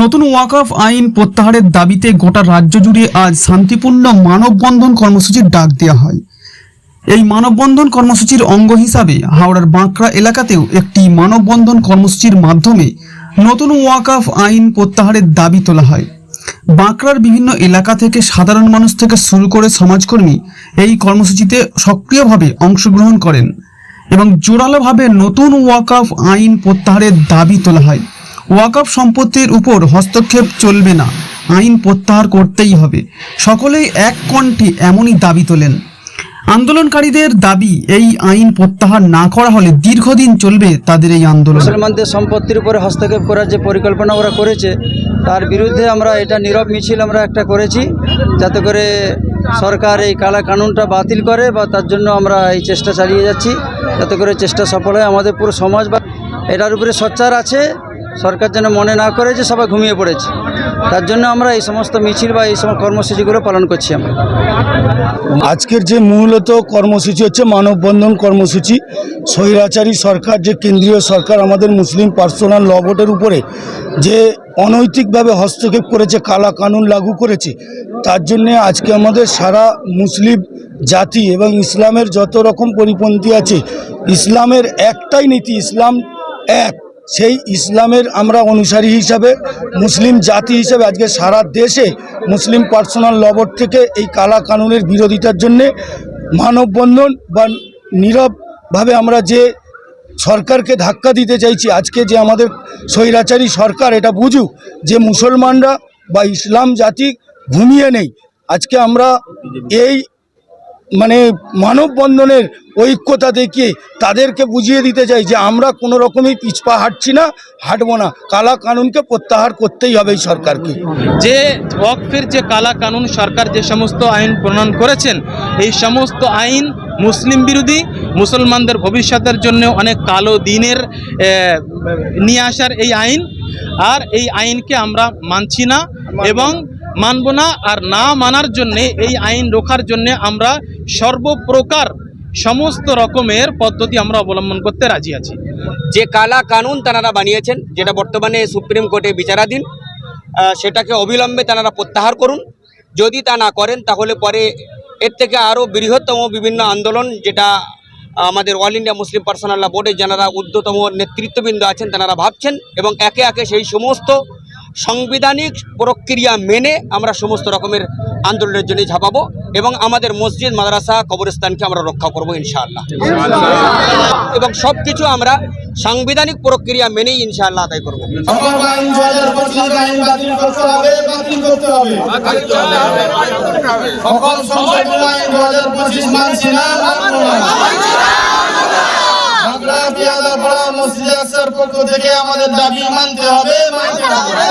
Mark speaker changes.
Speaker 1: নতুন ওয়াকফ আইন প্রত্যাহারের দাবিতে গোটা রাজ্য জুড়ে আজ শান্তিপূর্ণ মানববন্ধন কর্মসূচির ডাক দেওয়া হয়। এই মানববন্ধন কর্মসূচির অঙ্গ হিসাবে হাওড়ার বাঁকড়া এলাকাতেও একটি মানববন্ধন কর্মসূচির মাধ্যমে নতুন ওয়াকফ আইন প্রত্যাহারের দাবি তোলা হয়। বাঁকড়ার বিভিন্ন এলাকা থেকে সাধারণ মানুষ থেকে শুরু করে সমাজকর্মী এই কর্মসূচিতে সক্রিয়ভাবে অংশগ্রহণ করেন এবং জোরালোভাবে নতুন ওয়াকফ আইন প্রত্যাহারের দাবি তোলা হয়। ওয়াকফ সম্পত্তির উপর হস্তক্ষেপ চলবে না। আইন প্রত্যাহার করতেই হবে। সকলেই এক কণ্ঠে এমনই দাবি তোলেন। আন্দোলনকারীদের দাবি, এই আইন প্রত্যাহার না করা হলে দীর্ঘদিন চলবে তাদের এই আন্দোলন।
Speaker 2: মুসলমানদের সম্পত্তির উপরে হস্তক্ষেপ করার যে পরিকল্পনা ওরা করেছে, তার বিরুদ্ধে আমরা এটা নীরব মিছিল আমরা একটা করেছি, যাতে করে সরকার এই কালা কানুনটা বাতিল করে বা তার জন্য আমরা এই চেষ্টা চালিয়ে যাচ্ছি, যাতে করে চেষ্টা সফল হয়। আমাদের পুরো সমাজ বা এটার উপরে সোচ্চার আছে। সরকার যেন মনে না করে যে সবাই ঘুমিয়ে পড়েছে। তার জন্য আমরা এই সমস্ত মিছিল বা এই সমস্ত কর্মসূচিগুলো পালন করছি আমরা।
Speaker 3: আজকের যে মূলত কর্মসূচি হচ্ছে মানববন্ধন কর্মসূচি। স্বৈরাচারী সরকার, যে কেন্দ্রীয় সরকার আমাদের মুসলিম পার্সোনাল ল উপরে যে অনৈতিকভাবে হস্তক্ষেপ করেছে, কালা কানুন লাগু করেছে, তার জন্যে আজকে আমাদের সারা মুসলিম জাতি এবং ইসলামের যত রকম পরিপন্থী আছে, ইসলামের একটাই নীতি, ইসলাম এক। সেই ইসলামের আমরা অনুসারী হিসাবে, মুসলিম জাতি হিসাবে আজকে সারা দেশে মুসলিম পার্সোনাল লবর থেকে এই কালা কানুনের বিরোধিতার জন্যে মানববন্ধন বা নীরবভাবে আমরা যে সরকারকে ধাক্কা দিতে চাইছি, আজকে যে আমাদের স্বৈরাচারী সরকার এটা বুঝুক যে মুসলমানরা বা ইসলাম জাতি ঘুমিয়ে নেই। আজকে আমরা এই মানে মানববন্ধনের ঐক্যতা দেখিয়ে তাদেরকে বুঝিয়ে দিতে চাই যে আমরা কোনো রকমই পিছপা হাঁটছি না, হাঁটবো না। কালা কানুনকে প্রত্যাহার করতেই হবে এই সরকারকে।
Speaker 4: যে ওয়াকফের যে কালা কানুন সরকার যে সমস্ত আইন প্রণয়ন করেছেন, এই সমস্ত আইন মুসলিম বিরোধী, মুসলমানদের ভবিষ্যতের জন্য অনেক কালো দিনের নিয়ে আসার এই আইন। আর এই আইনকে আমরা মানছি না এবং মানব না আর না মানার জন্যে, এই আইন রোখার জন্যে আমরা সর্বপ্রকার সমস্ত রকমের পদ্ধতি আমরা অবলম্বন করতে রাজি আছি।
Speaker 5: যে কালা কানুন তারা বানিয়েছেন, যেটা বর্তমানে সুপ্রিম কোর্টে বিচারাধীন সেটাকে অবিলম্বে তারা প্রত্যাহার করুন। যদি তা না করেন, তাহলে পরে এর থেকে আরও বৃহত্তম বিভিন্ন আন্দোলন, যেটা আমাদের অল ইন্ডিয়া মুসলিম পার্সোনাল বোর্ডে যারা ঊর্ধ্বতম নেতৃত্ববৃন্দ আছেন, তারা ভাবছেন এবং একে একে সেই সমস্ত সাংবিধানিক প্রক্রিয়া মেনে আমরা সমস্ত রকমের আন্দোলনের জন্য ঝাঁপাবো এবং আমাদের মসজিদ, মাদ্রাসা, কবরস্থানকে আমরা রক্ষা করব ইনশাআল্লাহ। এবং সব কিছু আমরা সাংবিধানিক প্রক্রিয়া মেনেই ইনশাআল্লাহ আদায় করব।
Speaker 6: সকল পক্ষ থেকে আমাদের দাবি মানতে হবে। মানতে হবে।